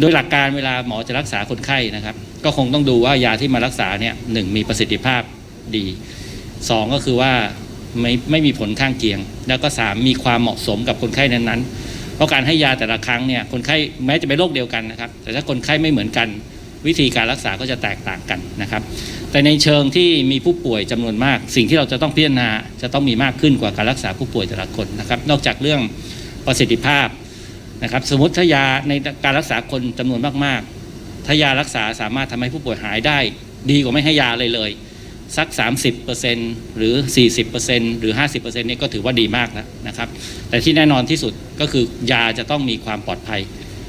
โดยหลักการเวลาหมอจะรักษาคนไข้นะครับ ก็คงต้องดูว่ายาที่มารักษาเนี่ยหนึ่งมีประสิทธิภาพดีสองก็คือว่าไม่ไม่มีผลข้างเคียง แล้วก็สามมีความเหมาะสมกับคนไข้นั้นๆ เพราะการให้ยาแต่ละครั้งเนี่ยคนไข้แม้จะเป็นโรคเดียวกันนะครับ แต่ถ้าคนไข้ไม่เหมือนกันวิธีการรักษาก็จะแตกต่างกันนะครับ แต่ในเชิงที่มีผู้ป่วยจำนวนมาก สิ่งที่เราจะต้องพิจารณาจะต้องมีมากขึ้นกว่าการรักษาผู้ป่วยแต่ละคนนะครับ นอกจากเรื่องประสิทธิภาพ นะครับสมมติถ้ายาในการรักษาคนจำนวนมากๆ ถ้ายารักษาสามารถทำให้ผู้ป่วยหายได้ ดีกว่าไม่ให้ยาเลยเลย สัก 30%หรือ 40%หรือ 50%เนี่ยก็ถือว่าดีมากแล้วนะครับ แต่ที่แน่นอนที่สุดก็คือยาจะต้องมีความปลอดภัย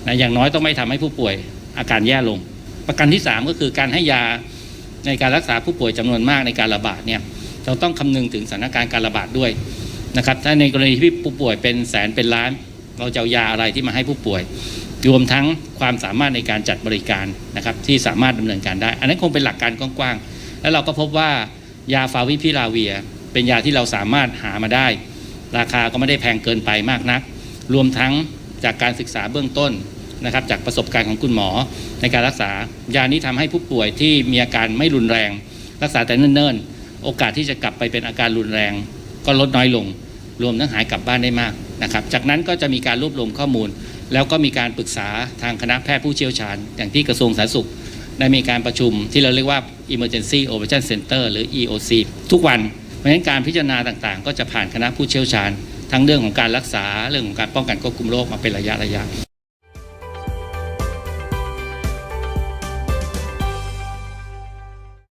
นะอย่างน้อยต้องไม่ทำให้ผู้ป่วยอาการแย่ลง ประการที่ 3 ก็คือการให้ยาในการรักษาผู้ป่วยจำนวนมากในการระบาดเนี่ยเราต้องคำนึงถึงสถานการณ์การระบาดด้วยนะครับถ้าในกรณีที่ผู้ป่วยเป็นแสนเป็นล้าน เราจะเอายาอะไรที่มาให้ผู้ป่วย รวมทั้งความสามารถในการจัดบริการนะครับที่สามารถดำเนินการได้ อันนั้นคงเป็นหลักการกว้างๆ แล้วเราก็พบว่ายาฟาวิพิลาเวีย เป็นยาที่เราสามารถหามาได้ ราคาก็ไม่ได้แพงเกินไปมากนัก รวมทั้งจากการศึกษาเบื้องต้นนะครับจากประสบการณ์ของคุณหมอในการรักษายานี้ทำให้ผู้ป่วยที่มีอาการไม่รุนแรง รักษาแต่เนิ่นๆ โอกาสที่จะกลับไปเป็นอาการรุนแรง ก็ลดน้อยลง รวมทั้งหายกลับบ้านได้มาก นะครับ จากนั้นก็จะมีการรวบรวมข้อมูล แล้วก็มีการปรึกษาทางคณะแพทย์ผู้เชี่ยวชาญ อย่างที่กระทรวงสาธารณสุขได้มีการประชุมที่เราเรียกว่า Emergency Operation Center หรือ EOC ทุกวันเพราะฉะนั้นการพิจารณาต่างๆ ก็จะผ่านคณะผู้เชี่ยวชาญ ทั้งเรื่องของการรักษาเรื่องของการป้องกันควบคุมโรคมาเป็นระยะระยะ